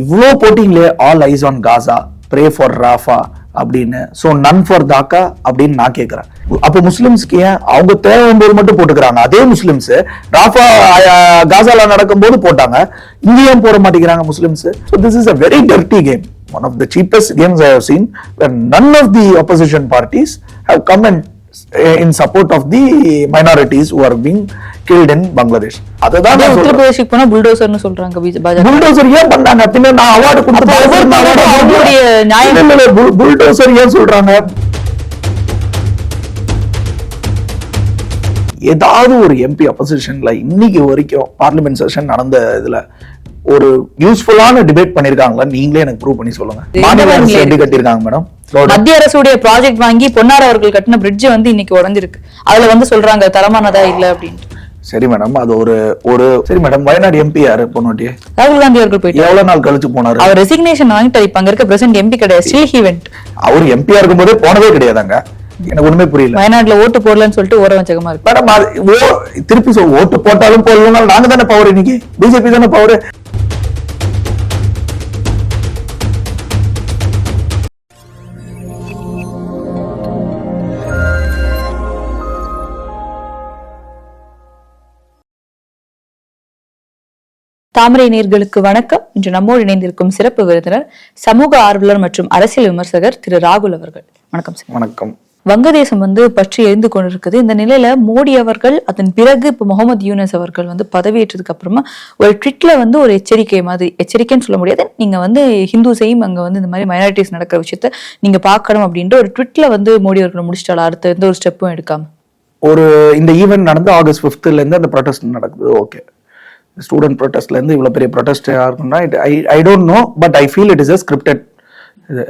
இவ்வளோ போட்டிங்களே all eyes on Gaza pray for Rafah அப்படின்னு. So none for தாக்கா அப்படின்னு நான் கேட்குறேன் அப்போ முஸ்லிம்ஸ்க்கு ஏன்? அவங்க தேவைம்போது மட்டும் போட்டுக்கிறாங்க. அதே முஸ்லிம்ஸ் ராஃபா காசால நடக்கும்போது போட்டாங்க. இங்கேயும் போட மாட்டேங்கிறாங்க Muslims? So this is a very dirty game one of the cheapest games I have seen none of the opposition parties have come and eh, in support of the minorities who are in Bangladesh. அதுதான். உத்தரப்பிரதேசுக்கு போனா புல்டோசர்னு சொல்றாங்க bulldozer ஏன் பண்ணாங்க பின்ன நான் award கொடுத்து bulldozer ஏன் சொல்றாங்க? ஏதாவது ஒரு எம்பி அப்போசிஷன்ல இன்னைக்கு வரைக்கும் பார்லிமெண்ட் செஷன் நடந்த இதுல ஒரு யூஸ்ஃபுல்லான டிபேட் பண்ணிருக்காங்களா? நீங்களே எனக்கு ப்ரூவ் பண்ணி சொல்லுங்க. மாநில அரசு எப்படி கட்டியிருக்காங்க மேடம் மத்திய அரசுடைய ப்ராஜெக்ட் வாங்கி பொன்னார் அவர்கள் கட்டின பிரிட்ஜ் வந்து இன்னைக்கு உடைஞ்சிருக்கு. அதுல வந்து சொல்றாங்க தரமானதா இல்ல அப்படின்ட்டு. சரி மேடம் அது ஒரு ஒரு சரி மேடம் வயநாடு எம்பி யாரு பொண்ணாட்டி ராகுல் காந்தி அவர்கள் போயிட்டு எவ்வளவு நாள் கழிச்சு போனாரு? அவர் ரெசிக்னேஷன் வாங்கிட்டாரு இப்ப அங்க இருக்க பிரசிடன்ட் எம்பி கிடையாது ஸ்டில் ஹி வெண்ட் அவர் எம்பியா இருக்கும்போதே போனதே கிடையாதாங்க? எனக்கு ஒண்ணுமே புரியல. வயநாட்டுல ஓட்டு போடலன்னு சொல்லிட்டு ஓர வச்சகமா இருக்கு. மேடம் திருப்பி ஓட்டு போட்டாலும் போடலாம் நாங்க தானே பவர் இன்னைக்கு? பிஜேபி தானே பவர் தாமரை நேர்களுக்கு வணக்கம். இன்று நம்மோடு இணைந்திருக்கும் சிறப்பு விருந்தினர் சமூக ஆர்வலர் மற்றும் அரசியல் விமர்சகர் திரு ராகுல் அவர்கள். வணக்கம் சார். வணக்கம். வங்கதேசம் வந்து பற்றி எரிந்து கொண்டிருக்குது. இந்த நிலையில மோடி அவர்கள் அதன் பிறகு இப்ப முகமது யூனஸ் அவர்கள் வந்து பதவியேற்றதுக்கு அப்புறமா ஒரு ட்விட்ல வந்து ஒரு எச்சரிக்கை மாதிரி எச்சரிக்கைன்னு சொல்ல முடியாது. நீங்க வந்து ஹிந்துஸையும் அங்க வந்து இந்த மாதிரி மைனாரிட்டிஸ் நடக்கிற விஷயத்த நீங்க பார்க்கணும் அப்படின்ற ஒரு ட்விட்ல வந்து மோடி அவர்கள் முடிச்சிட்டால? அடுத்த எந்த ஒரு ஸ்டெப்பும் எடுக்காம? ஒரு இந்த ஈவெண்ட் நடந்து ஆகஸ்ட் ஃபிஃப்த்ல இருந்து அந்த ப்ரொடெஸ்ட் நடக்குது. ஓகே ஸ்டூடெண்ட் ப்ரொட்டஸ்ட்லேருந்து இவ்வளோ பெரிய பெரிய ப்ரொடெஸ்ட் இருக்குன்னா I I don't know but I feel it is a scripted இது.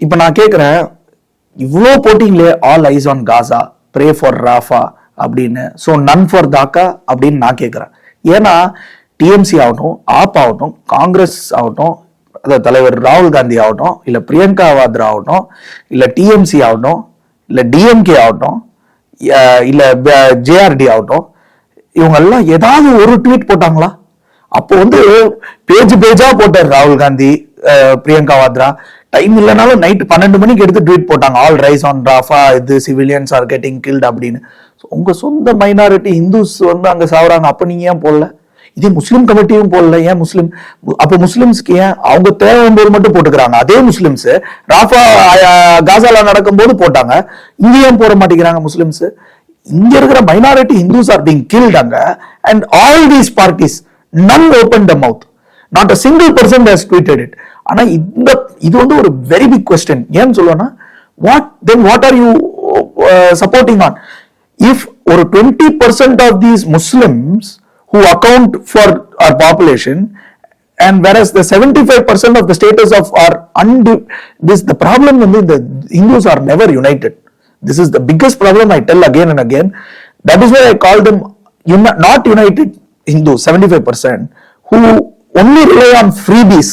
இப்போ நான் கேட்குறேன் இவ்வளோ போட்டிங்களே all eyes on Gaza pray for Rafah அப்படின்னு. ஸோ நன் ஃபார் தாக்கா அப்படின்னு நான் கேட்குறேன் ஏன்னா டிஎம்சி ஆகட்டும் ஆப் ஆகட்டும் காங்கிரஸ் ஆகட்டும் அதாவது தலைவர் ராகுல் காந்தி ஆகட்டும் இல்லை பிரியங்கா வாத்ரா ஆகட்டும் இல்லை டிஎம்சி ஆகட்டும் இல்லை டிஎம்கே ஆகட்டும் இல்லை ஜேஆர்டி ஆகட்டும் இவங்க எல்லாம் ஏதாவது ஒரு ட்வீட் போட்டாங்களா? அப்போ வந்து பேஜ் பேஜா போட்டார் ராகுல் காந்தி பிரியங்கா வாத்ரா. டைம் இல்லைனாலும் நைட் பன்னெண்டு மணிக்கு எடுத்து ட்வீட் போட்டாங்க. ஆல் ரைஸ் ஆன் ராஃபா இது சிவிலியன்ஸ் ஆர் கெட்டிங் கில்ட் அப்படின்னு. உங்க சொந்த மைனாரிட்டி இந்துஸ் வந்து அங்க சாவுறாங்க. அப்ப நீங்க ஏன் போடல? இதே முஸ்லீம் கமிட்டியும் போடல. ஏன் முஸ்லீம் அப்ப முஸ்லிம்ஸ்க்கு ஏன் அவங்க தேவைம்போது மட்டும் போட்டுக்கிறாங்க. அதே முஸ்லிம்ஸ் ராஃபா அஹ், காசால நடக்கும்போது போட்டாங்க. இங்க ஏன் போட மாட்டேங்கிறாங்க முஸ்லிம்ஸ்? இங்க இருக்கிற minority Hindus are being killed அங்க and all these parties none open the mouth not a single person has tweeted it ஆனா இந்த இது வந்து ஒரு வெரி பிக் கொஸ்டின் ஏன்னு சொல்லுவேன்னா what then what are you supporting on if ஒரு twenty percent of these Muslims who account for our population and whereas the 75% of the status of our undi this the problem வந்து இந்த hindus are never united this is the biggest problem i tell again and again that is why i call them uni- not united hindus 75% who only rely on freebies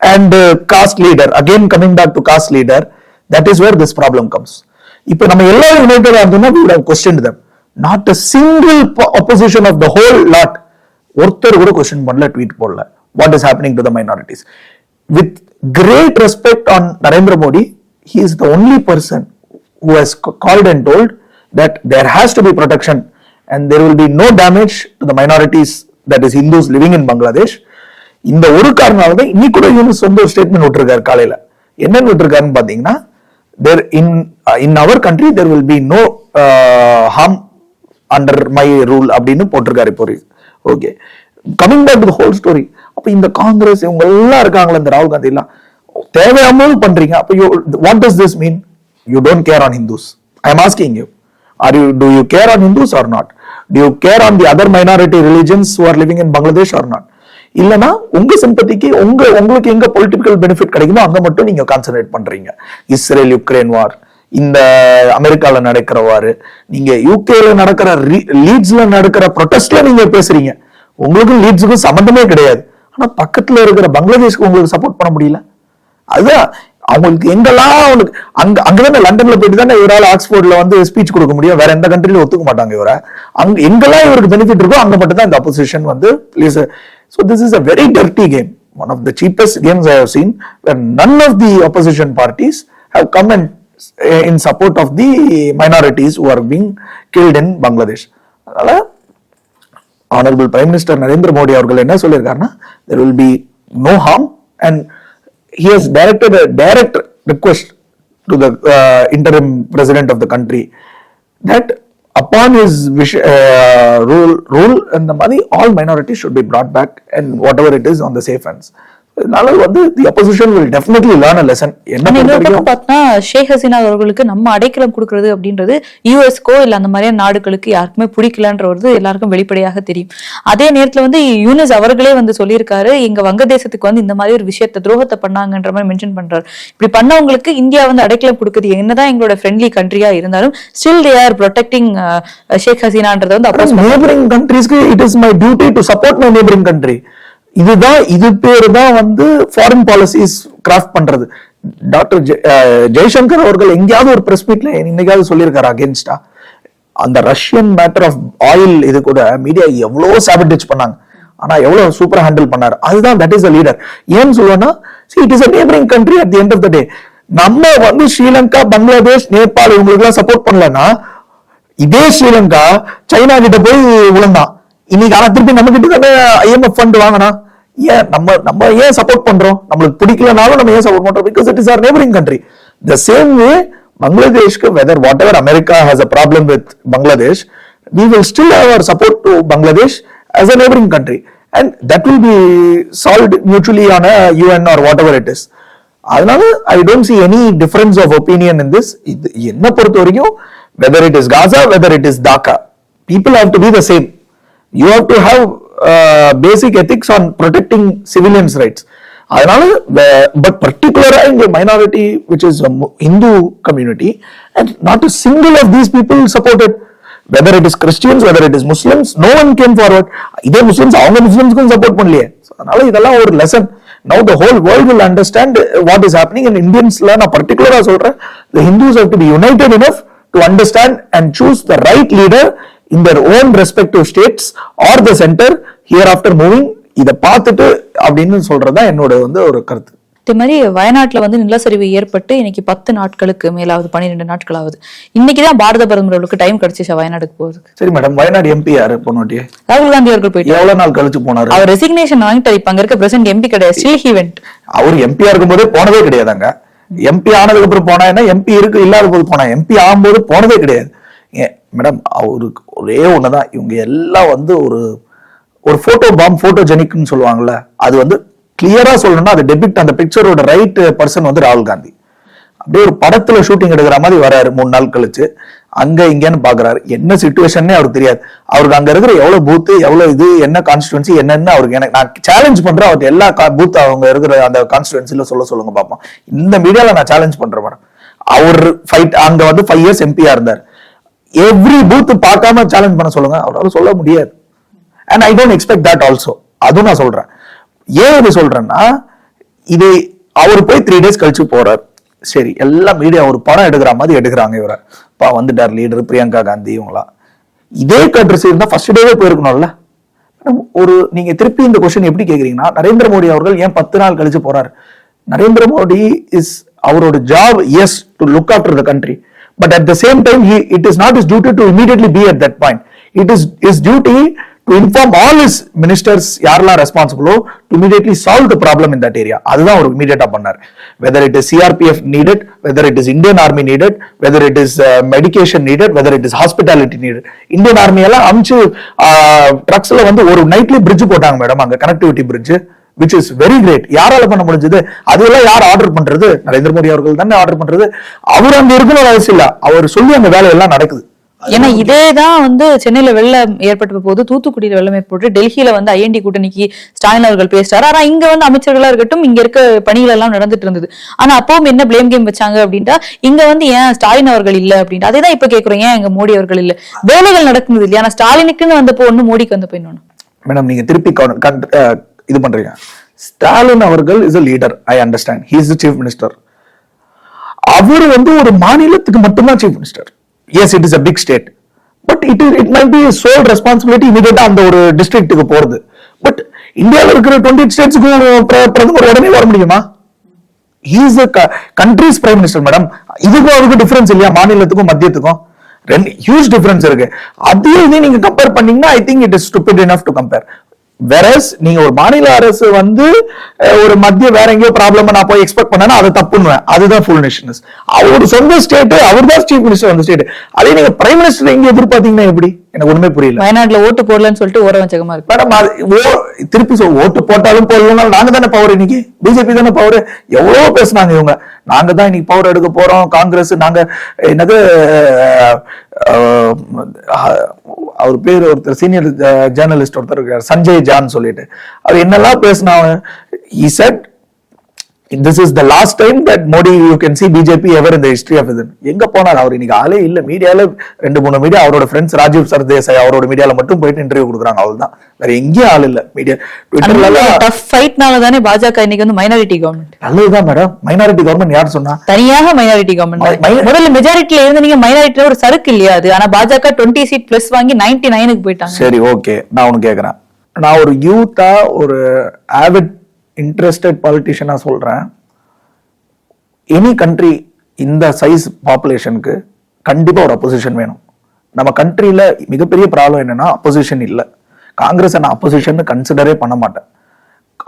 and uh, caste leader again coming back to caste leader that is where this problem comes இப்போ நம்ம எல்லாரும் யுனைடடா இருந்தோம்னா we would have questioned them not a single po- opposition of the whole lot ஒருத்தர் கூட question பண்ணல tweet போடல what is happening to the minorities with great respect on Narendra Modi he is the only person who has called and told that there has to be protection and there will be no damage to the minorities that is hindus living in bangladesh. இந்த ஒரு காரணம் தான் இன்னைக்கு கூட யூனிஸ் வந்து ஒரு statement விட்டுருக்காரு காலையில. என்னன்னு விட்டுருக்காருன்னு பாத்தீங்கன்னா there in in our country there will be no harm under my rule அப்படின்னு போட்டிருக்காரு இப்போ okay coming back to whole story அப்ப இந்த காங்கிரஸ் இவங்க எல்லாம் இருக்காங்களா இந்த ராகுல் காந்தி எல்லாம் தேவையாமல் பண்றீங்க. அப்ப what does this mean you don't care on Hindus I am asking you are you do you care on Hindus or not do you care on the other minority religions who are living in Bangladesh or not இல்லனா உங்க சிம்பத்திக்கு உங்க உங்களுக்கு எங்க political benefit கிடைக்குமோ அங்க மட்டும் நீங்க concentrate பண்றீங்க. இஸ்ரேல் யுக்ரைன் வார் இந்த அமெரிக்கால நடக்கிறவாறு நீங்க யூகேல நடக்கிற லீட்ஸ்ல நடக்கிற ப்ரொட்டஸ்ட்ல நீங்க பேசுறீங்க. உங்களுக்கும் லீட்ஸுக்கும் சம்மந்தமே கிடையாது. ஆனா பக்கத்துல இருக்கிற பங்களாதேஷ்க்கு உங்களுக்கு சப்போர்ட் பண்ண முடியல. அதுதான் அவங்களுக்கு எங்கெல்லாம் அவனுக்கு அங்க அங்கதானே லண்டன்ல போயிட்டு தானே இவரால் ஆக்ஸ்போர்ட்ல வந்து ஸ்பீச் கொடுக்க முடியும். வேற எந்த கண்ட்ரிலும் ஒத்துக்க மாட்டாங்க இவரை. அங்க எங்கெல்லாம் இவருக்கு பெனிஃபிட் இருக்கோ அங்க மட்டும் தான் இந்த அப்போசிஷன் வந்து please so this is a very dirty game one of the cheapest games I have seen where none of the opposition parties have come and uh, in support of the minorities who are being அதனால honourable prime minister Narendra Modi அவர்கள் என்ன சொல்லியிருக்காருன்னா there will be no harm and he has directed a direct request to the uh, interim president of the country that upon his wish, uh, rule, rule and the money, all minorities should be brought back and whatever it is on the safe hands. இதனால வந்து the opposition will definitely learn a lesson. என்ன இன்னொரு பார்த்தா ஷேக் ஹசீனா அவர்களுக்கு நம்ம அடைக்கலம் கொடுக்கறது அப்படின்றது யூஎஸ்கோ இல்ல அந்த மாதிரியான நாடுகளுக்கு யாருக்குமே பிடிக்கலன்றது எல்லாருக்கும் வெளிப்படையாக தெரியும். அதே நேரத்துல வந்து யூனிஸ் அவர்களே வந்து சொல்லியிருக்காரு எங்க வங்கதேசத்துக்கு வந்து இந்த மாதிரி ஒரு விஷயத்த துரோகத்தை பண்ணாங்கன்ற மாதிரி மென்ஷன் பண்றாரு. இப்படி பண்ணவங்களுக்கு இந்தியா வந்து அடைக்கலம் கொடுக்குது. என்னதான் எங்களோட ஃப்ரெண்ட்லி கண்ட்ரியா இருந்தாலும் still they are protecting Sheikh ஹசீனான்றதை வந்து அப்போ neighbouring கண்ட்ரீஸ்க்கு it is my duty to support my neighbouring country இதுதான் இது பேர் தான் வந்து ஃபாரின் பாலிசிஸ் கிராஃப்ட் பண்றது. டாக்டர் ஜெய்சங்கர் அவர்கள் எங்கேயாவது ஒரு பிரஸ் மீட்ல இன்னைக்காவது சொல்லியிருக்காரு அகேன்ஸ்டா அந்த ரஷ்யன் மேட்டர் ஆஃப் ஆயில் இது கூட மீடியா எவ்வளோ சாபிட்டேஜ் பண்ணாங்க. ஆனா எவ்வளவு சூப்பரா ஹேண்டில் பண்ணாரு. அதுதான் தட் இஸ் த லீடர் ஏன்னு சொல்லுவேன்னா it is a neighbouring country at the end of the day நம்ம வந்து ஸ்ரீலங்கா பங்களாதேஷ் நேபாள் இவங்களுக்கு எல்லாம் சப்போர்ட் பண்ணலன்னா இதே ஸ்ரீலங்கா சைனா கிட்ட போய் விழுந்தான் இன்னைக்கு ஆனா திருப்பி நம்ம கிட்ட தானே ஐஎம்எஃப் ஃபண்ட் வாங்கினா ஏன்? நம்ம நம்ம ஏன் சப்போர்ட் பண்றோம்? நம்மளுக்கு பிடிக்கலனாலும் நம்ம ஏன் சப்போர்ட் பண்றோம்? Because it is our neighbouring country the same way பங்களாதேஷ்க்கு whether whatever America has a problem with Bangladesh we will still have our support to Bangladesh as a neighboring country. And that will be solved mutually on a UN or whatever it is. அதனால I don't see any difference of opinion in this இது என்ன பொறுத்த வரைக்கும் whether it is Gaza whether it is Dhaka people have to be the same you have to have basic ethics on protecting civilians rights அதனால but பர்டிகுலரா இங்க minority which is Hindu community and not a single of these people supported whether it is Christians whether it is Muslims no one came forward இதே Muslims அவங்க முஸ்லிம்ஸ்க்கும் support பண்ணலையே. அதனால இதெல்லாம் ஒரு lesson now the whole world will understand what is happening in இந்தியன்ஸ்ல நான் பர்டிகுலரா சொல்றேன் the Hindus have to be united enough to understand and choose the right leader their own respective states or the centre here after moving இதை பார்த்துட்டு அப்படின்னு சொல்றதுதான் என்னோட வந்து ஒரு கருத்து. இதே மாதிரி வயநாட்டுல வந்து நிலச்சரிவு ஏற்பட்டு இன்னைக்கு பத்து நாட்களுக்கு மேலாவது பன்னிரெண்டு நாட்கள் ஆகுது இன்னைக்குதான் பாரத பிரதமர் அவர்களுக்கு டைம் கிடைச்சிச்சா வயநாடுக்கு போறதுக்கு? சரி மேடம் வயநாடு எம்பி யாரு பொண்ணோட்டி? ராகுல் காந்தி அவர்கள் போயிட்டு எவ்வளவு நாள் கழிச்சு போனாரு? அவர் ரெசிக்னேஷன் வாங்கிட்டாரு இப்ப அங்க இருக்க பிரசிடன்ட் எம்பி கிடையாது ஸ்டில் ஹி வெண்ட் அவர் எம்பியா இருக்கும்போதே போனதே கிடையாதாங்க எம்பி ஆனதுக்கு அப்புறம் போனா என்ன? எம்பி இருக்கு இல்லாத போது போனா எம்பி ஆகும்போது போனதே கிடையாது. மேடம் அவருக்கு ஒரே ஒண்ணுதான். இவங்க எல்லாம் வந்து ஒரு ஒரு ஃபோட்டோ பாம் போட்டோ ஜெனிக்னு சொல்லுவாங்கல்ல அது வந்து கிளியராக சொல்லணும்னா அது டெபிட் அந்த பிக்சரோட ரைட் பர்சன் வந்து ராகுல் காந்தி. அப்படியே ஒரு படத்துல ஷூட்டிங் எடுக்கிற மாதிரி வராரு மூணு நாள் கழிச்சு. அங்க இங்கன்னு பாக்குறாரு. என்ன சுச்சுவேஷன்னே அவருக்கு தெரியாது. அவருக்கு அங்க இருக்கிற எவ்வளவு பூத்து எவ்வளவு இது என்ன கான்ஸ்டுவன்சி என்னன்னு அவருக்கு எனக்கு நான் சேலஞ்ச் பண்றேன் அவருக்கு எல்லா பூத் அவங்க இருக்கிற அந்த கான்ஸ்டுவன்சில சொல்ல சொல்லுங்க பார்ப்போம் இந்த மீடியால நான் சேலஞ்ச் பண்றேன் மேடம். அவர் ஃபைட் அங்க வந்து ஃபைவ் இயர்ஸ் எம்பியா இருந்தார். எவ்ரி பூத் பார்க்காம சேலஞ்ச் பண்ண சொல்லுங்க. அவரால் சொல்ல முடியாது. And I don't expect that also அதுவும் நான் சொல்றேன். ஏன் இது சொல்றேன்னா இது அவர் போய் த்ரீ டேஸ் கழிச்சு போறார். சரி எல்லாம் மீடியா ஒரு படம் எடுக்கிற மாதிரி எடுக்கிறாங்க இவரை. பா வந்துட்டார் லீடர் பிரியங்கா காந்தி இவங்களாம் இதே கட்ரஸ் இருந்தால் ஃபர்ஸ்ட் டேவே போயிருக்கணும்ல. ஒரு நீங்க திருப்பி இந்த கொஸ்டின் எப்படி கேக்குறீங்கன்னா நரேந்திர மோடி அவர்கள் ஏன் பத்து நாள் கழிச்சு போறாரு? நரேந்திர மோடி இஸ் அவரோட job is to look after the country but at the same time it is not is duty to immediately be at that point it is is duty to inform all is ministers யாரெல்லாம் ரெஸ்பான்சிபிளோ to immediately solve the problem in that area அதுதான் அவர் இமீடியட்டா பண்ணார். Whether it is CRPF needed whether it is Indian army needed whether it is medication needed whether it is hospitality needed Indian army எல்லாம் அமிச்சு ட்ரக்ஸ்ல வந்து ஒரு nightly bridge போட்டாங்க மேடம் அங்க connectivity bridge which is very great யாரால பண்ண முடிஞ்சது? அதெல்லாம் யார் ஆர்டர் பண்றது? நரேந்திர மோடி அவர்கள் தானே ஆர்டர் பண்றது? அவர் அங்க இருக்கணும் அவசியம் இல்ல. அவர் சொல்லி அந்த வேலையெல்லாம் நடக்குது. ஏன்னா இதே தான் வந்து சென்னையில வெள்ளம் ஏற்பட்ட போது தூத்துக்குடியில வெள்ளம் ஏற்பட்டு டெல்லியில வந்து ஐஎன்டி கூட்டணிக்கு ஸ்டாலின் அவர்கள் பேசிட்டாரு. ஆனா இங்க வந்து அமைச்சர்களா இருக்கட்டும் இங்க இருக்க பணிகள் எல்லாம் நடந்துட்டு இருந்தது. ஆனா அப்பவும் என்ன பிளேம் கேம் வச்சாங்க அப்படின்ட்டா இங்க வந்து ஏன் ஸ்டாலின் அவர்கள் இல்ல அப்படின்ட்டு அதே தான் இப்ப கேக்குறோம். ஏன் இங்க மோடி அவர்கள் இல்ல? வேலைகள் நடக்குது இல்லையா? ஆனா ஸ்டாலினுக்குன்னு வந்தப்போ ஒண்ணு மோடிக்கு வந்தப்போ இன்னொன்னு. மேடம் நீங்க திருப்பி இது பண்றீங்க. ஸ்டாலின் அவர்கள் is a leader I understand he is chief minister அவர் வந்து ஒரு மாநிலத்துக்கு மட்டும்தான் chief minister is it is a big state but it it might be sole responsibility இமீடியட்டா அந்த ஒரு டிஸ்ட்ரிக்ட்டுக்கு போறது. பட் இந்தியாவில் இருக்கிற டுவெண்ட்டி ஸ்டேட்ஸுக்கும் பிரதமர் உடனே வர முடியுமா? He's country's prime minister madam இதுக்கும் அதுக்கும் டிஃபரன்ஸ் இல்லையா? மாநிலத்துக்கும் மத்தியத்துக்கும்? ரெண்டு ஹியூஜ் டிஃபரன்ஸ் இருக்கு. அதையும் இதையும் நீங்க கம்பேர் பண்ணீங்கன்னா I think it is stupid enough to compare versus நீங்க ஒரு மாநில அரசு வந்து ஒரு மத்திய வேற எங்கேயோ ப்ராப்ளம் நான் போய் எக்ஸ்பெக்ட் பண்ணேன்னா அதை தப்புன்னுவேன். அதுதான் ஃபுல் நேஷனஸ் அவர் சொந்த ஸ்டேட் அவர் தான் சீஃப் மினிஸ்டர் அந்த ஸ்டேட் அதே நீங்க பிரைம் மினிஸ்டர் எங்க எதிர்பார்த்தீங்கன்னா எப்படி? எனக்கு ஒண்ணுமே புரியல. வயநாட்டுல ஓட்டு போடலன்னு சொல்லிட்டு ஓர வஞ்சகமா இருக்கு. மேடம் திருப்பி சொல் ஓட்டு போட்டாலும் போடலாம் நாங்க தானே பவர் இன்னைக்கு? பிஜேபி தானே பவர் எவ்வளவோ பேசுனாங்க இவங்க? நாங்க தான் இன்னைக்கு பவர் எடுக்க போறோம். காங்கிரஸ் நாங்க என்னது அவர் பேர் ஒருத்தர் சீனியர் ஜேர்னலிஸ்ட் ஒருத்தர் இருக்கார் சஞ்சய் ஜான் சொல்லிட்டு. அவர் என்னெல்லாம் பேசினாங்க? இசட் this is the last time that Modi you can see BJP ever in the history of இது எங்க போனார் அவர் இன்னைக்கு ஆளே இல்ல. மீடியால ரெண்டு மூணு மீடியா அவரோட ஃப்ரெண்ட்ஸ் ராஜீவ் சர்தேசாய் அவரோட மீடியால மட்டும் போயிட்டு இன்டர்வியூ கொடுக்குறாங்க. அவ்வளவுதான். வேற எங்கேயும் ஆள் இல்ல. மீடியா ட்விட்டர்ல டஃப் ஃபைட்னால தானே பாஜக இன்னைக்கு வந்து மைனாரிட்டி கவர்மெண்ட் நல்லதுதான் மேடம் மைனாரிட்டி கவர்மெண்ட் யார் சொன்னா? தனியாக மைனாரிட்டி கவர்மெண்ட் முதல்ல மெஜாரிட்டில இருந்து நீங்க மைனாரிட்டில ஒரு சறுக்கு இல்லையா அது? ஆனா பாஜக டுவெண்ட்டி சீட் பிளஸ் வாங்கி நைன்டி நைனுக்கு போயிட்டாங்க. சரி ஓகே நான் ஒன்னு கேக்குறேன். நான் ஒரு யூத்தா ஒரு ஆவிட் இன்ட்ரெஸ்டட் பாலிட்டிஷியனா சொல்றேன். எனி கண்ட்ரி இந்த சைஸ் பாப்புலேஷனுக்கு கண்டிப்பா ஒரு அப்போசிஷன் வேணும். நம்ம கண்ட்ரியில மிகப்பெரிய ப்ராப்ளம் என்னன்னா அப்போசிஷன் இல்ல. காங்கிரஸ் நான் அப்போசிஷன் கன்சிடரே பண்ண மாட்டேன்.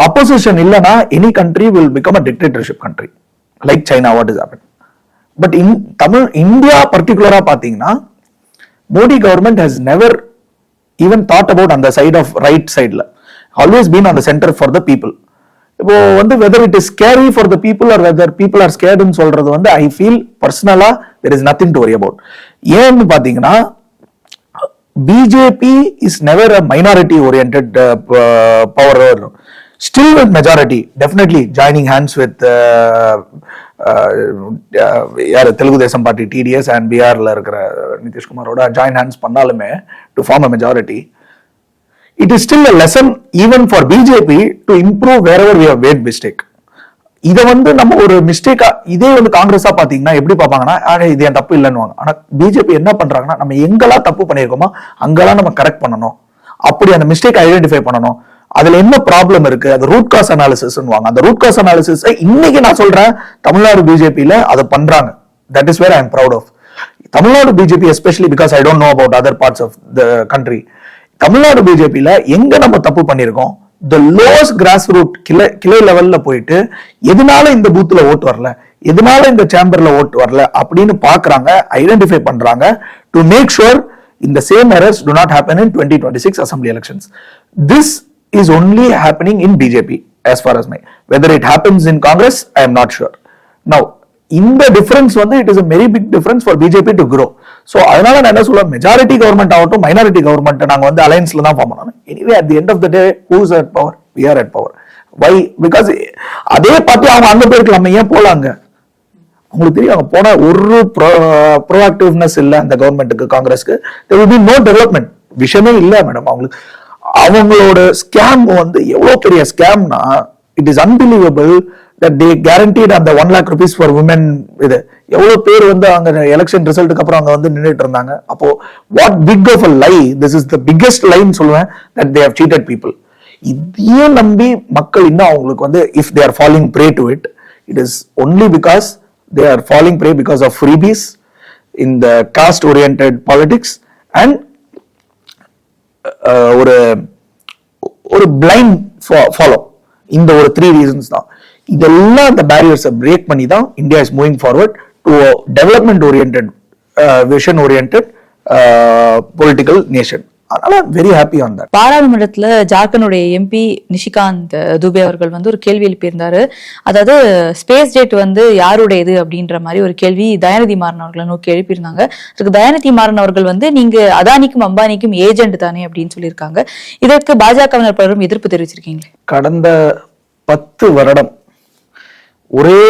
அப்போசிஷன் இல்லைன்னா any country will become a dictatorship country like China what is happen but in Tamil India பர்டிகுலரா பாத்தீங்கன்னா Modi government has never even thought about அந்த சைட் ஆஃப் ரைட் சைடில் ஆல்வேஸ் பீன் அந்த சென்டர் ஃபார் த பீப்புள் இப்போ வந்து whether it is carry for the people or whether people are ஸ்கேர்டுன்னு சொல்றது வந்து I feel பர்சனலா there is nothing to worry about ஏன்னு பாத்தீங்கன்னா BJP is never a minority orient power still with majority definitely joining hands with யார் Telugu Desam party TDS and பிஆர்ல இருக்கிற நிதிஷ்குமாரோட join hands பண்ணாலுமே to form a majority it is still a lesson even for BJP to improve wherever have made mistake இதை வந்து நம்ம ஒரு மிஸ்டேக்கா இதே வந்து காங்கிரஸா பாத்தீங்கன்னா எப்படி பார்ப்பாங்கன்னா ஆனா இது என் தப்பு இல்லைன்னு ஆனா பிஜேபி என்ன பண்றாங்கன்னா நம்ம எங்கெல்லாம் தப்பு பண்ணியிருக்கோமோ அங்கெல்லாம் நம்ம கரெக்ட் பண்ணணும். அப்படி அந்த மிஸ்டேக் ஐடென்டிஃபை பண்ணணும். அதுல என்ன ப்ராப்ளம் இருக்கு? அது ரூட் காஸ் அனாலிசிஸ் வாங்க அந்த ரூட் காஸ் அனாலிசிஸ் இன்னைக்கு நான் சொல்றேன் தமிழ்நாடு பிஜேபியில அதை பண்றாங்க. That is where I am proud of Tamil Nadu BJP especially because I don't know about other parts of the country Tamil Nadu பிஜேபியில எங்க நம்ம தப்பு பண்ணிருக்கோம்? த லோஸ் கிராஸ் ரூட் கிளை கிளை லெவல்ல போயிட்டு எதனால இந்த பூத்துல ஓட்டு வரல? எதனால இந்த சேம்பர்ல ஓட்டு வரல? அப்படின்னு பாக்குறாங்க ஐடென்டிஃபை பண்றாங்க டு மேக் ஷுர் இந்த same errors to not happen in twenty twenty six assembly elections this is only happening in BJP as far as my whether it happens in congress i am not sure. Now இந்த difference வந்து it is very big difference for BJP to grow so அதனால நான் என்ன சொல்லுவேன் majority government ஆகட்டும் minority government நாங்கள் வந்து அலையன்ஸ்ல தான் ஃபார்ம் பண்ணணும். Anyway at the end of the day who's at power we are at power why because அதே பார்ட்டி அவங்க அந்த பேருக்கு நம்ம ஏன் போலாங்க உங்களுக்கு தெரியும் அவங்க போன ஒரு ப்ரோஆக்டிவ்னஸ் இல்ல அந்த கவர்மெண்ட்டுக்கு காங்கிரஸ்க்கு. There will be no development விஷயமே இல்ல மேடம் அவங்களுக்கு. அவங்களோட ஸ்கேம் வந்து எவ்வளோ பெரிய ஸ்கேம்னா it is unbelievable that they guaranteed அந்த one lakh rupees for woman இது எவ்வளவு பேர் வந்து அங்க எலெக்ஷன் ரிசல்ட்டுக்கு அப்புறம் அங்க வந்து நின்றுட்டு இருந்தாங்க. அப்போ what big of a lie this is the biggest line சொல்லுவேன் that they have cheated people இதையே நம்பி மக்கள் இன்னும் அவங்களுக்கு வந்து if they are following prey to it it is only because they are following prey because of freebies in the caste oriented politics and ஒரு ஒரு blind follow இந்த ஒரு த்ரீ ரீசன்ஸ் தான். இதெல்லாம் அந்த பேரியர்ஸை பிரேக் பண்ணி தான் India is moving forward to development orient vision orient political nation அதனால வெரி ஹாப்பி ஆன் தட் பாராளுமன்றத்துல ஜார்க்கண்டுடைய எம்பி நிஷிகாந்த் துபே அவர்கள் வந்து ஒரு கேள்வி எழுப்பியிருந்தாரு. அதாவது ஸ்பேஸ் ஜெட் வந்து யாருடையது அப்படின்ற மாதிரி ஒரு கேள்வி தயாநிதி மாறன் அவர்களை நோக்கி எழுப்பியிருந்தாங்க. அதுக்கு தயாநிதி மாறன் அவர்கள் வந்து நீங்க அதானிக்கும் அம்பானிக்கும் ஏஜென்ட் தானே அப்படின்னு சொல்லியிருக்காங்க. இதற்கு பாஜகவினர் பலரும் எதிர்ப்பு தெரிவிச்சிருக்கீங்க கடந்த பத்து வருடம் ஒரே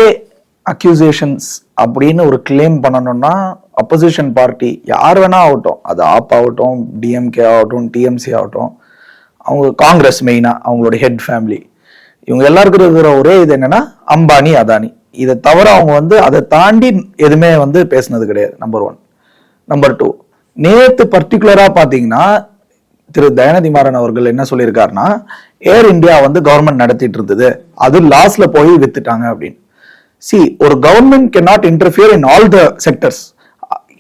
அக்யூசேஷன்ஸ் அப்படின்னு ஒரு கிளைம் பண்ணணும்னா அப்போசிஷன் பார்ட்டி யார் வேணா ஆகட்டும். அது ஆப் ஆகட்டும் டிஎம்கே ஆகட்டும் டிஎம்சி ஆகட்டும். அவங்க காங்கிரஸ் மெயினாக அவங்களோட ஹெட் ஃபேமிலி இவங்க எல்லாருக்கும் இருக்கிற ஒரே இது என்னன்னா அம்பானி அதானி. இதை தவிர அவங்க வந்து அதை தாண்டி எதுவுமே வந்து பேசுனது கிடையாது நம்பர் ஒன் நம்பர் டூ நேற்று பர்டிகுலராக பார்த்தீங்கன்னா திரு தயனதிமாறன் மாறன் அவர்கள் என்ன சொல்லியிருக்காருன்னா ஏர் இந்தியா வந்து கவர்மெண்ட் நடத்திட்டு இருந்தது. அது லாஸ்ல போய் வித்துட்டாங்க அப்படின்னு. சி ஒரு government can not interfere in all the sectors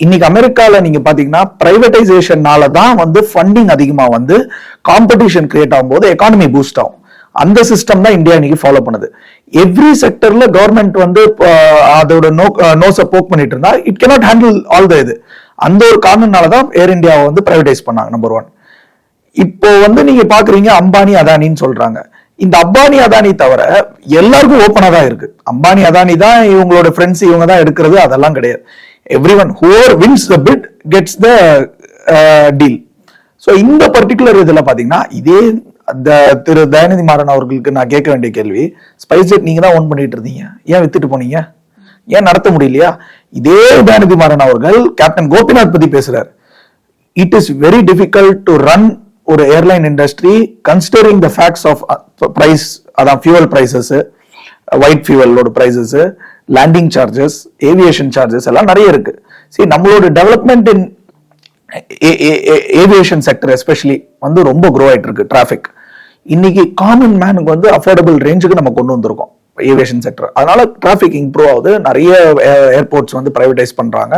இன்னைக்கு அமெரிக்கால நீங்க பாத்தீங்கன்னா பிரைவேட்டைசேஷன்னால தான் வந்து ஃபண்டிங் அதிகமா வந்து காம்படிஷன் கிரியேட் ஆகும்போது எக்கானமி பூஸ்ட் ஆகும். அந்த சிஸ்டம் தான் இந்தியா இன்னைக்கு ஃபாலோ பண்ணுது. எவ்ரி செக்டர்ல கவர்மெண்ட் வந்து அதோட நோ நோஸை போக் பண்ணிட்டு இருந்தா it cannot handle all the இது. அந்த ஒரு காரணனால தான் ஏர் இந்தியாவை வந்து பிரைவேடைஸ் பண்ணாங்க நம்பர் ஒன் இப்போ வந்து நீங்க பாக்குறீங்க அம்பானி அதானின்னு சொல்றாங்க. இந்த அம்பானி அதானி தவிர எல்லாருக்கும் ஓப்பனா தான் இருக்கு. அம்பானி அதானி தான் இவங்களோட ஃப்ரெண்ட்ஸ் இவங்க தான் எடுக்கிறது அதெல்லாம் கிடையாது. Every one who wins the bid gets the deal so இந்த பர்டிகுலர் இதில் பார்த்தீங்கன்னா இதே அந்த திரு தயாநிதி மாறன் அவர்களுக்கு நான் கேட்க வேண்டிய கேள்வி ஸ்பைஸ் ஜெட் நீங்க தான் ஓன் பண்ணிட்டு இருந்தீங்க. ஏன் வித்துட்டு போனீங்க? ஏன் நடத்த முடியலையா? இதே தயாநிதி மாறன் அவர்கள் கேப்டன் கோபிநாத் பத்தி பேசுறாரு. It is very difficult to run ஒரு airline industry considering the facts of price அதான் fuel prices white ஃபியூவலோட prices landing charges aviation charges எல்லாம் நிறைய இருக்கு. சரி நம்மளோட development in aviation sector especially வந்து ரொம்ப க்ரோ ஆயிட்டு இருக்கு டிராஃபிக் இன்னைக்கு காமன் மேனுக்கு வந்து அஃபோர்டபுள் ரேஞ்சுக்கு நம்ம கொண்டு வந்திருக்கோம் ஏவியேஷன் செக்டர் அதனால டிராஃபிக் இம்ப்ரூவ் ஆகுது நிறைய uh, ஏர்போர்ட்ஸ் வந்து பிரைவேடைஸ் பண்றாங்க.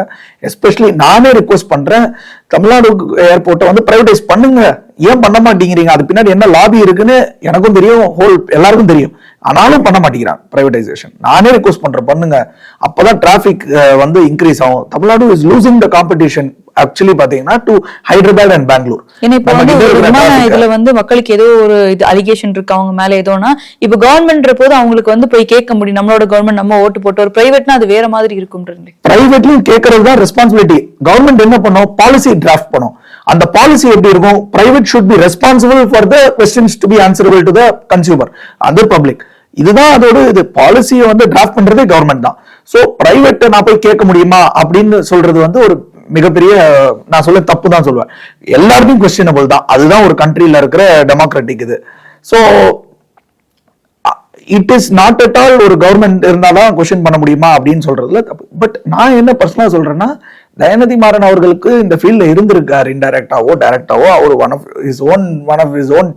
எஸ்பெஷலி நானே ரிக்வஸ்ட் பண்றேன் தமிழ்நாடு ஏர்போர்ட்டை வந்து பிரைவேடைஸ் பண்ணுங்க. ஏன் பண்ண மாட்டேங்கிறீங்க? அது பின்னாடி என்ன லாபி இருக்குன்னு எனக்கும் தெரியும் ஹோல் எல்லாருக்கும் தெரியும். ஆனாலும் பண்ண மாட்டேங்கிறாங்க பிரைவேடைசேஷன் நானே ரிக்வஸ்ட் பண்றேன் பண்ணுங்க. அப்பதான் டிராஃபிக் வந்து இன்க்ரீஸ் ஆகும். Tamil Nadu is losing the competition actually பாத்தீங்கன்னா டு ஹைதராபாத் அண்ட் பெங்களூர் ஏன்னா இப்ப வந்து ஒரு விமான இதுல வந்து மக்களுக்கு ஏதோ ஒரு இது அலிகேஷன் இருக்கு அவங்க மேல ஏதோனா இப்ப கவர்மெண்ட் போது அவங்களுக்கு வந்து போய் கேட்க முடியும். நம்மளோட கவர்மெண்ட் நம்ம ஓட்டு போட்டு ஒரு பிரைவேட்னா அது வேற மாதிரி இருக்கும்ன்றீங்க பிரைவேட்லயும் கேட்கறது தான் ரெஸ்பான்சிபிலிட்டி கவர்மெண்ட் என்ன பண்ணும்? பாலிசி டிராஃப்ட் பண்ணும். அந்த பாலிசி எப்படி இருக்கும்? Private should be responsible for the questions to be answerable to the consumer அந்த பப்ளிக் இதுதான் அதோட இது. பாலிசியை வந்து டிராஃப்ட் பண்றதே கவர்மெண்ட் தான். ஸோ பிரைவேட் நான் போய் கேட்க முடியுமா அப்படின்னு சொல்றது வந்து ஒரு மிகப்பெரிய நான் சொல்ல தப்பு தான் சொல்லுவேன் எல்லாருக்கும் கொஸ்டினபிள் தான். அதுதான் ஒரு கண்ட்ரில இருக்கிற டெமோக்ராட்டிக் இது. So it is not at all ஒரு கவர்மெண்ட் இருந்தாலும் கொஸ்டின் பண்ண முடியுமா அப்படின்னு சொல்றதுல தப்பு. பட் நான் என்ன பர்சனலா சொல்றேன்னா தயநதி மாறன் அவர்களுக்கு இந்த ஃபீல்ட்ல இருந்திருக்காரு இன்டைரக்டாவோ டைரக்டாவோ அவர் one of his own one of his own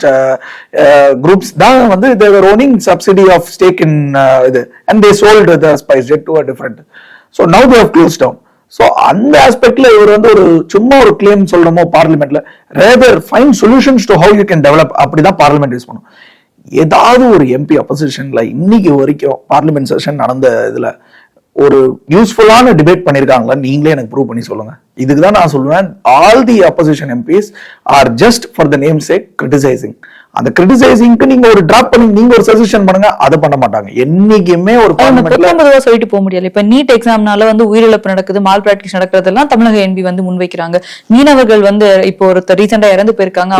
groups தான் வந்து they were owning subsidy of stake in இது. And they sold the SpiceJet to a different so now they have close down so அந்த ஆஸ்பெக்ட்ல இவர் வந்து ஒரு சும்மா ஒரு கிளைம் சொல்லணுமோ பார்லிமெண்ட்ல rather fine solutions to how you can develop அப்படிதான் பார்லிமெண்ட் யூஸ் பண்ணும். ஏதாவது ஒரு எம்பி அப்போசிஷன்ல இன்னைக்கு வரைக்கும் பார்லிமெண்ட் செஷன் நடந்த இதுல ஒரு யூஸ்ஃபுல்லான டிபேட் பண்ணிருக்காங்களா? நீங்களே எனக்கு ப்ரூவ் பண்ணி சொல்லுங்க. இதுக்கு தான் நான் சொல்லுவேன் all the opposition MPs are just for the name sake criticising அந்த கிரிட்டிசைசிங்க்கு நீங்க ஒரு டிராப் பண்ணி நீங்க ஒரு சஜஷன் பண்ணுங்க அதை பண்ண மாட்டாங்க. என்னைக்குமே ஒரு நம்ம பார்லிமெண்ட்ல பொதுவா சொல்லிட்டு போக முடியல. இப்ப நீட் எக்ஸாம்னால வந்து உயிரிழப்பு நடக்குது மால் பிராக்டிஸ் நடக்கிறதெல்லாம் தமிழக என்பி வந்து முன்வைக்கிறாங்க. மீனவர்கள் வந்து இப்போ ஒருத்தர் ரீசெண்டா இறந்து போயிருக்காங்க.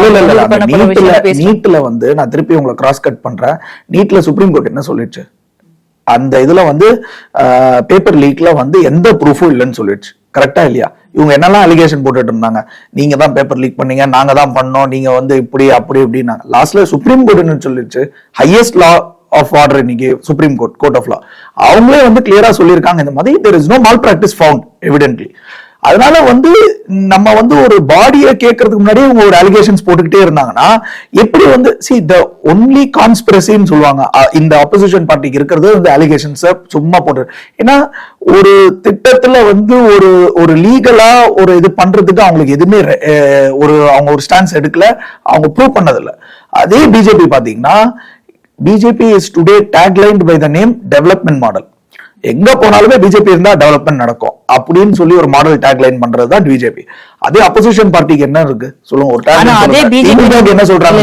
நீட்ல வந்து நான் திருப்பி உங்களை கிராஸ் கட் பண்றேன். நீட்ல சுப்ரீம் கோர்ட் என்ன சொல்லிடுச்சு அந்த இதுல வந்து பேப்பர் லீக்ல வந்து எந்த ப்ரூஃபும் இல்லைன்னு சொல்லிடுச்சு. கரெக்டா இல்லையா? இவங்க என்னெல்லாம் அலிகேஷன் போட்டுட்டு இருந்தாங்க? நீங்க தான் பேப்பர் லீக் பண்ணீங்க நாங்க தான் பண்ணோம் நீங்க வந்து இப்படி அப்படி இப்படின்னாங்க. லாஸ்ட்ல சுப்ரீம் கோர்ட்னு சொல்லிடுச்சு. ஹையஸ்ட் லா ஆஃப் ஆர்டர் இன்னைக்கு supreme court court of law அவங்களே வந்து கிளியரா சொல்லியிருக்காங்க இந்த மாதிரி there is no malpractice found evidently அதனால வந்து நம்ம வந்து ஒரு பாடியை கேட்கறதுக்கு முன்னாடியே இவங்க ஒரு அலிகேஷன்ஸ் போட்டுக்கிட்டே இருந்தாங்கன்னா எப்படி வந்து சி த ஒன்லி கான்ஸ்பிரசின்னு சொல்லுவாங்க இந்த அப்போசிஷன் பார்ட்டிக்கு இருக்கிறது இந்த அலிகேஷன்ஸ் சும்மா போட்டு. ஏன்னா ஒரு திட்டத்துல வந்து ஒரு ஒரு லீகலா ஒரு இது பண்றதுக்கு அவங்களுக்கு எதுவுமே ஒரு அவங்க ஒரு ஸ்டான்ஸ் எடுக்கல அவங்க ப்ரூவ் பண்ணதில்லை. அதே பிஜேபி பாத்தீங்கன்னா BJP is today taglined by the name development model எங்க போனாலுமே பிஜேபி இருந்தா டெவலப்மெண்ட் நடக்கும். அப்படின்னு சொல்லி ஒரு மாடல் டேக்லைன் பண்றது தான் பிஜேபி அதே அப்போசிஷன் பார்ட்டிக்கு என்ன இருக்கு? சொல்லுங்க ஒரு க்கு என்ன சொல்றாங்க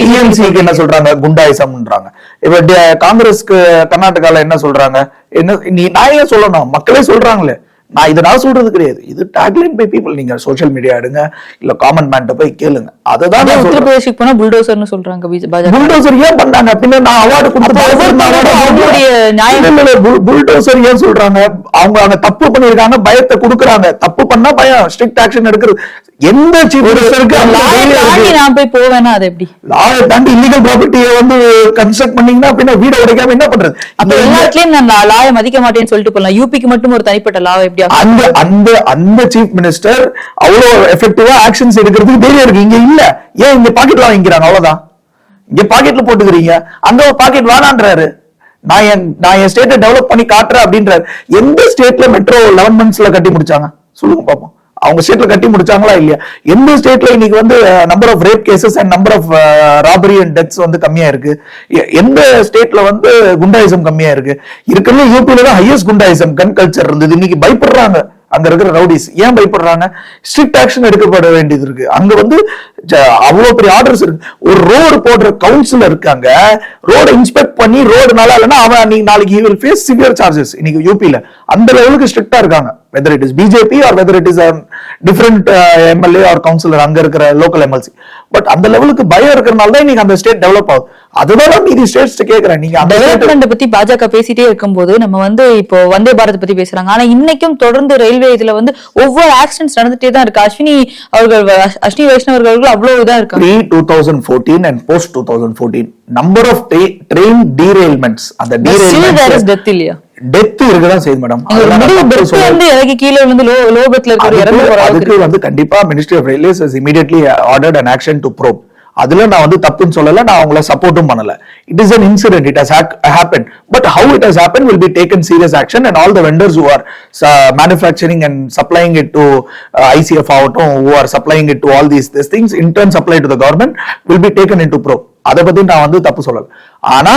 டிஎம்சிக்கு என்ன சொல்றாங்க? குண்டாயிசம்ன்றாங்க. இப்ப காங்கிரஸ்க்கு கர்நாடகால என்ன சொல்றாங்க? என்ன நீ நான் ஏன் சொல்லணும்? மக்களே சொல்றாங்களே. நான் இதை நான் சொல்றது கிடையாது. இது டேக்லைன் பை பீப்புள் நீங்க சோஷியல் மீடியா எடுங்க இல்ல காமன் மேன்ட்ட போய் கேளுங்க. அதை தான் அதே நான் சொல்றேன். உத்தரப்பிரதேசுக்கு போனா புல்டோசர்னு சொல்றாங்க புல்டோசர் ஏன் பண்ணாங்க? பின்ன நான் அவார்டு கொடுத்து புல்டோசர் ஏன் சொல்றாங்க? அவங்க அங்க தப்பு பண்ணிருக்காங்க பயத்தை கொடுக்குறாங்க. தப்பு பண்ணா பயம் ஸ்ட்ரிக்ட் ஆக்ஷன் எடுக்கிறது. எந்த சீஃப் நான் போய் போவேன்னா அது எப்படி? லாயை தாண்டி இல்லீகல் ப்ராப்பர்ட்டியை வந்து கன்ஸ்ட்ரக்ட் பண்ணீங்கன்னா பின்ன வீட உடைக்காம என்ன பண்றது? அப்ப எல்லாத்துலயும் நான் லாயை மதிக்க மாட்டேன்னு சொல்லிட்டு போலாம். யூபிக்கு மட்டும் ஒரு தனிப்பட்ட லாவை அந்த அந்த அந்த சீஃப் மினிஸ்டர் அவ்வளவு எஃபெக்டிவா ஆக்ஷன்ஸ் எடுக்கிறதுக்கு தைரியம் இருக்கு. இங்க இல்ல. ஏன் இங்க பாக்கெட்ல வாங்கிக்கிறாங்க? அவ்வளவுதான். இங்க பாக்கெட்ல போட்டுக்கிறீங்க. அங்க ஒரு பாக்கெட் வேணான்றாரு. நான் என் நான் என் ஸ்டேட்டை டெவலப் பண்ணி காட்டுறேன் அப்படின்றாரு. எந்த ஸ்டேட்ல மெட்ரோ லெவன் மந்த்ஸ்ல கட்டி முடிச்சாங்க? சொல்லுங்க பாப்போம். அவங்க ஸ்டேட்ல கட்டி முடிச்சாங்களா இல்லையா? எந்த ஸ்டேட்ல இன்னைக்கு வந்து number of rape cases and number of robbery and deaths வந்து கம்மியா இருக்கு? எந்த ஸ்டேட்ல வந்து குண்டாயிசம் கம்மியா இருக்கு? இருக்கிறது யூபியில தான் ஹையஸ்ட் குண்டாயிசம் கன் கல்ச்சர் இருந்தது. இன்னைக்கு பயப்படுறாங்க. அங்க இருக்கிற ரவுடிஸ் ஏன் பயப்படுறாங்க? ஸ்ட்ரிக்ட் ஆக்ஷன் எடுக்கப்பட வேண்டியது இருக்கு. அங்க வந்து அவ்வளவு பெரிய ஆர்டர்ஸ் இருக்கு. ஒரு ரோடு போடுற கவுன்சில் இருக்காங்க. ரோட இன்ஸ்பெக்ட் பண்ணி ரோடு நல்லா இல்லைன்னா அவன் நீ நாளைக்கு வில் ஃபேஸ் சிவியர் சார்ஜஸ் இன்னைக்கு யூபியில அந்த லெவலுக்கு ஸ்ட்ரிக்டா இருக்காங்க. Whether it is BJP or whether it is different MLA or councillor அங்க இருக்கிற லோக்கல் எம்எல்சி பட் அந்த லெவலுக்கு பயம் இருக்கிறனால தான் இன்னைக்கு அந்த ஸ்டேட் டெவலப் ஆகுது. அதுதான் மீதி ஸ்டேட்ஸ் கேக்குறேன். நீங்க அந்த டெவலப்மெண்ட் பத்தி பாஜக பேசிட்டே இருக்கும்போது நம்ம வந்து இப்போ வந்தே பாரத் பத்தி பேசுறாங்க. ஆனா இன்னைக்கும் தொடர்ந்து ரயில்வே இதுல வந்து ஒவ்வொரு ஆக்சிடென்ட்ஸ் நடந்துட்டே தான் இருக்கு. அஸ்வினி அவர்கள் அஸ்- அஸ்வினி வைஷ்ணவ் அவர்கள் அவ்வளவு இதா இருக்காங்க. Pre 2014 and post 2014 number of tra- train derailments. அந்த still there is derailments death இல்லையா? டெத் இருக்குதான் செய்யுது மேடம் வந்து இறங்கி கீழே விழுந்து லோ இருக்கிற போற அளவுக்கு அதுக்கு வந்து கண்டிப்பா ministry of railways is immediately ordered an action to probe அதுல நான் வந்து தப்புன்னு சொல்லல நான் அவங்கள சப்போர்ட்டும் பண்ணல it is an incident it has happen but has happened will be taken serious action and all the vendors who are uh, manufacturing and supplying it to uh, ICF ஆகட்டும் who are supplying it to all these these things in turn supply to the government will be taken into probe அதை பத்தி நான் வந்து தப்பு சொல்லல ஆனா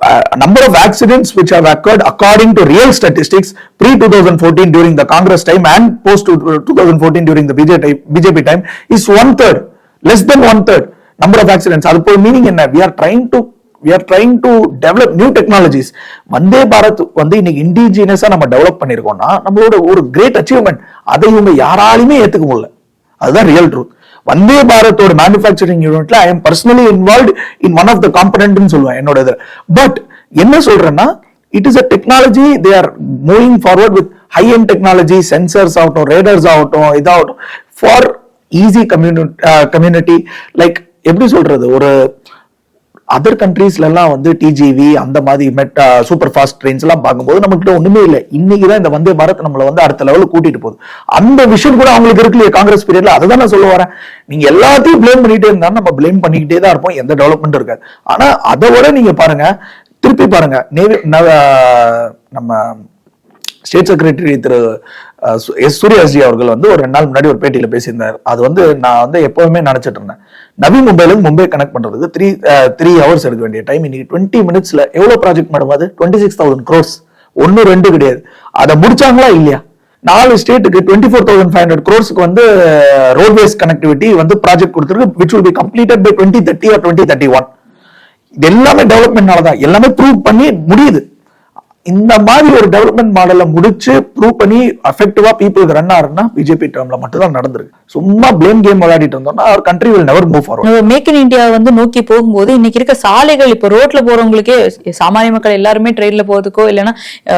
uh, number of accidents which have occurred according to real statistics pre 2014 during the Congress time and post 2014 during the BJP, BJP time is one third, less than one third number of accidents. அது போய் meaning என்ன we are trying to we are trying to develop new technologies வந்தே பாரத் வந்து இன்னைக்கு இண்டிஜினியஸா நம்ம develop பண்ணிருக்கோம்னா நம்மளோட ஒரு great achievement அதை இவங்க யாராலுமே ஏத்துக்க முடியல அதுதான் ரியல் ட்ரூத் வந்தே பாரத்தோட மேனுஃபேக்சரிங் யூனிட்ல I am personally involve in one of the காம்பனன்ட்னு சொல்லுவேன் என்னோட இது. பட் என்ன சொல்றேன்னா it is a technology they are moving forward with high end technology sensors ஆகட்டும் ரேடர்ஸ் ஆகட்டும் இதாகட்டும் for easy communi community like எப்படி சொல்றது? ஒரு அதர் கண்ட்ரீஸ்லலாம் வந்து டிஜிவி அந்த மாதிரி மெட்டா சூப்பர் ஃபாஸ்ட் ட்ரெயின்ஸ் எல்லாம் பார்க்கும்போது நம்மகிட்ட ஒண்ணுமே இல்லை. இன்னைக்கு தான் இந்த வந்தே பாரத் நம்மளை வந்து அடுத்த லெவலில் கூட்டிட்டு போகுது. அந்த விஷயம் கூட அவங்களுக்கு இருக்கு இல்லையா? காங்கிரஸ் பீரியட்ல அதை தான் நான் சொல்ல வரேன். நீங்க எல்லாத்தையும் ப்ளேம் பண்ணிட்டே இருந்தாலும் நம்ம ப்ளேம் பண்ணிக்கிட்டே தான் இருப்போம். எந்த டெவலப்மெண்ட் இருக்காது. ஆனா அதை விட நீங்க பாருங்க. திருப்பி பாருங்க. நேவி நம்ம ஸ்டேட் செக்ரட்டரி திரு எஸ் சூர்யாஸ்ஜி அவர்கள் வந்து ஒரு ரெண்டு நாள் முன்னாடி ஒரு பேட்டியில பேசியிருந்தார். அது வந்து நான் வந்து எப்பவுமே நினைச்சிட்டு இருந்தேன். நவி மும்பைல இருந்து மும்பை கனெக்ட் பண்றதுக்கு த்ரீ த்ரீ ஹவர்ஸ் எடுக்க வேண்டிய டைம் இன்னைக்கு டுவெண்ட்டி மினிட்ஸ்ல எவ்வளவு ப்ராஜெக்ட் மேடம் அது? டுவெண்ட்டி சிக்ஸ் தௌசண்ட் க்ரோஸ் ஒன்னு ரெண்டு கிடையாது. அதை முடிச்சாங்களா இல்லையா? நாலு ஸ்டேட்டுக்கு twenty four thousand five hundred க்ரோர்ஸ்க்கு வந்து ரோட்வேஸ் கனெக்டிவிட்டி வந்து ப்ராஜெக்ட் கொடுத்துருக்கு which will be completed by twenty thirty or twenty thirty one இது எல்லாமே டெவலப்மெண்ட்னால தான் எல்லாமே ப்ரூவ் பண்ணி முடியுது. இந்த மாதிரி ஒரு டெவலப்மெண்ட் மாடலை முடிச்சு ப்ரூவ் பண்ணி அஃபெக்டிவா பீப்புளுக்கு ரன் ஆகுதுன்னா பிஜேபி டேர்ம்ல மட்டும் தான் நடந்திருக்கு. சும்மா பிளேம் கேம் விளையாடிட்டு இருந்தோம்னா our country will never move forward make in India வந்து நோக்கி போகும்போது இன்னைக்கு இருக்க சாலைகள் இப்போ ரோட்ல போறவங்களுக்கே சாமானிய மக்கள் எல்லாருமே ட்ரெயின்ல போறதுக்கோ இல்லைன்னா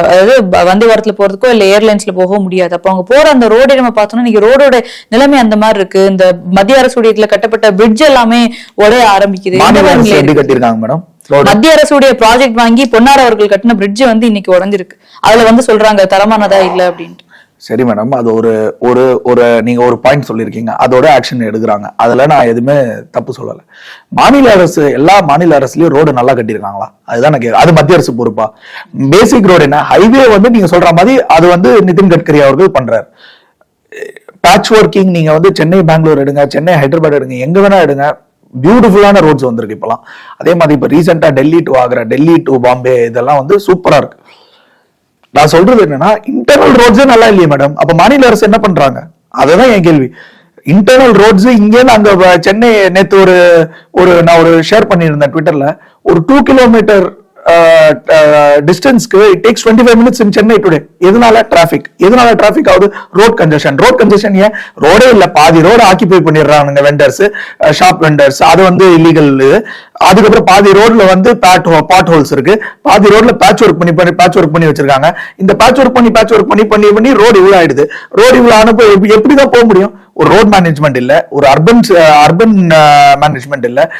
அதாவது வந்தே பாரத்ல போறதுக்கோ இல்ல ஏர்லைன்ஸ்ல போக முடியாது. அப்போ அவங்க போற அந்த ரோடை நம்ம பார்த்தோம்னா இன்னைக்கு ரோடோட நிலைமை அந்த மாதிரி இருக்கு. இந்த மத்திய இதுல கட்டப்பட்ட பிரிட்ஜ் எல்லாமே உடைய ஆரம்பிக்குது. அரசு. கட்டியிருக்காங்க மேடம் மத்திய அரசுடைய ப்ராஜெக்ட் வாங்கி பொன்னார் அவர்கள் கட்டின பிரிட்ஜ் வந்து இன்னைக்கு உடைஞ்சிருக்கு. அதுல வந்து சொல்றாங்க தரமானதா இல்ல அப்படின்ட்டு. சரி மேடம் அது ஒரு ஒரு ஒரு நீங்க ஒரு பாயிண்ட் சொல்லியிருக்கீங்க. அதோட ஆக்ஷன் எடுக்கிறாங்க. அதுல நான் எதுவுமே தப்பு சொல்லல. மாநில அரசு எல்லா மாநில அரசுலயும் ரோடு நல்லா கட்டியிருக்காங்களா? அதுதான் நான். அது மத்திய அரசு பொறுப்பா? பேசிக் ரோடு என்ன? ஹைவே வந்து நீங்க சொல்ற மாதிரி அது வந்து நிதின் கட்கரி அவர்கள் பண்றாரு. பேட்ச் ஒர்க்கிங் நீங்க வந்து சென்னை பெங்களூர் எடுங்க சென்னை ஹைதராபாத் எடுங்க எங்க வேணா எடுங்க. பியூட்டிஃபுல்லான ரோட்ஸ் வந்திருக்கு இப்போலாம் அதே மாதிரி இப்போ ரீசெண்டாக டெல்லி டு ஆக்ரா டெல்லி டு பாம்பே இதெல்லாம் வந்து சூப்பராக இருக்கு. நான் சொல்றது என்னன்னா இன்டர்னல் ரோட்ஸே நல்லா இல்லையே மேடம் அப்போ மாநில அரசு என்ன பண்றாங்க? அதுதான் என் கேள்வி. இன்டர்னல் ரோட்ஸ் இங்கே அங்க சென்னை நேற்று ஒரு ஒரு நான் ஒரு ஷேர் பண்ணியிருந்தேன் ட்விட்டர்ல ஒரு two kilometre டிஸ்டன்ஸ்க்கு it takes twenty five minutes in Chennai today எதனால? டிராஃபிக் எதனால டிராஃபிக் ஆகுது? ரோட் கன்ஜெஷன் ரோட் கன்ஜெஷன் ஏன்? ரோடே இல்லை பாதி ரோடு ஆக்கிபை பண்ணிடுறானுங்க வெண்டர்ஸ் ஷாப் வெண்டர்ஸ் அது வந்து இல்லீகல் அதுக்கப்புறம் பாதி ரோட்ல வந்து பேட் பாட் ஹோல்ஸ் இருக்கு. பாதி ரோட்ல பேட்ச் ஒர்க் பண்ணி பண்ணி பேட்ச் ஒர்க் பண்ணி வச்சிருக்காங்க. இந்த பேட்ச் ஒர்க் பண்ணி பேட்ச் ஒர்க் பண்ணி பண்ணி பண்ணி ரோடு இவ்வளோ ஆயிடுது ரோடு இவ்வளோ ஆனப்போ எப்படி- எப்படிதான் போக முடியும்? ஒரு ரோட் மேனேஜ்மெண்ட் இல்லை. ஒரு அர்பன் அர்பன் மேனேஜ்மெண்ட் இல்லை.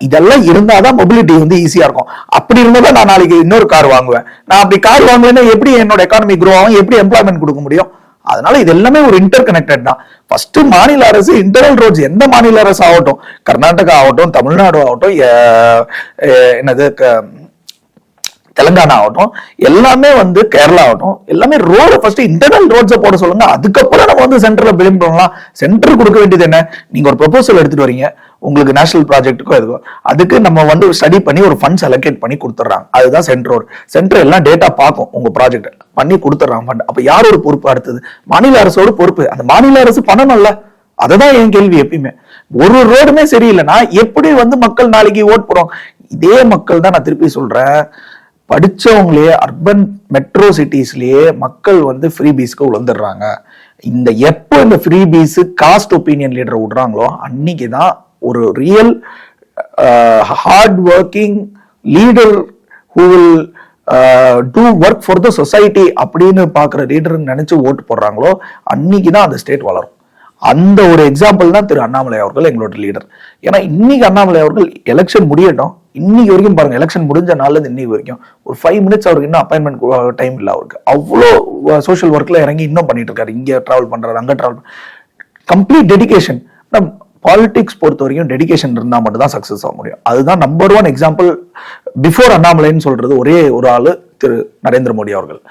இதெல்லாம் இருந்தாதான் மொபிலிட்டி வந்து ஈஸியா இருக்கும். அப்படி இருந்தா நான் நாளைக்கு இன்னொரு கார் வாங்குவேன். நான் அப்படி கார் வாங்கலைன்னா எப்படி என்னோட எக்கானமி க்ரோ ஆகும்? எப்படி எம்ப்ளாய்மெண்ட் கொடுக்க முடியும்? அதனால இது எல்லாமே ஒரு இன்டர் கனெக்டட் தான். ஃபர்ஸ்ட் மாநில அரசு இன்டர்னல் ரோட்ஸ் எந்த மாநில அரசு ஆகட்டும் கர்நாடகா ஆகட்டும் தமிழ்நாடு ஆகட்டும் என்னது க- தெலுங்கானா ஆகட்டும் எல்லாமே வந்து கேரளா ஆகட்டும் எல்லாமே ரோடு ஃபர்ஸ்ட் இன்டர்னல் ரோட்ஸை போட சொல்லுங்க. அதுக்கப்புறம் நம்ம வந்து சென்டர்ல பிலிம் பண்ணலாம் சென்டர் கொடுக்க வேண்டியது என்ன? நீங்க ஒரு ப்ரொபோசல் எடுத்துட்டு வரீங்க. உங்களுக்கு நேஷனல் ப்ராஜெக்ட்டுக்கும் இருக்கும் அதுக்கு நம்ம வந்து ஸ்டடி பண்ணி ஒரு ஃபண்ட்ஸ் அலோகேட் பண்ணி கொடுத்துட்றாங்க. அதுதான் சென்ட்ரோர் சென்டர் எல்லாம் டேட்டா பார்க்கும். உங்க ப்ராஜெக்ட் பண்ணி கொடுத்துட்றாங்க ஃபண்ட் அப்ப ஒரு பொறுப்பு அடுத்தது? மாநில அரசோட பொறுப்பு. அந்த மாநில அரசு பண்ணணும்ல. அதுதான் என் கேள்வி எப்பயுமே. ஒரு ரோடுமே சரியில்லைன்னா எப்படி வந்து மக்கள் நாளைக்கு ஓட் போடுவாங்க? இதே மக்கள் தான் நான் திருப்பி சொல்றேன். படிச்சவங்களே அர்பன் மெட்ரோ சிட்டிஸ்லேயே மக்கள் வந்து ஃப்ரீ பீஸ்க்கு உழந்துடுறாங்க. இந்த எப்போ இந்த freebies caste opinion leader விடுறாங்களோ அன்னைக்கு தான் ஒரு real hard working leader who will do work for the society அப்படின்னு பார்க்குற லீடர் நினச்சி ஓட்டு போடுறாங்களோ அன்னைக்கு தான் அந்த ஸ்டேட் வளரும். அந்த ஒரு எக்ஸாம்பிள் தான் திரு அண்ணாமலை அவர்கள் எங்களோட லீடர் ஏன்னா இன்னைக்கு அண்ணாமலை அவர்கள் எலெக்ஷன் முடியட்டும். இன்னைக்கு வரைக்கும் பாருங்க எலெக்ஷன் முடிஞ்ச நாள்ல இருந்து இன்னைக்கு வரைக்கும். ஒரு ஃபைவ் மினிட்ஸ் அவருக்கு இன்னும் அப்பாயின்மெண்ட் டைம் இல்லை அவருக்கு. அவ்வளோ சோஷியல் ஒர்க்ல இறங்கி இன்னும் பண்ணிட்டு இருக்காரு. இங்க டிராவல் பண்றாரு அங்கே டிராவல் கம்ப்ளீட் டெடிகேஷன் பாலிடிக்ஸ் பொறுத்த வரைக்கும் டெடிகேஷன் இருந்தால் மட்டும் தான் சக்ஸஸ் ஆக முடியும். அதுதான் நம்பர் ஒன் எக்ஸாம்பிள் பிஃபோர் அண்ணாமலைன்னு சொல்றது ஒரே ஒரு ஆளு திரு நரேந்திர மோடி அவர்கள்.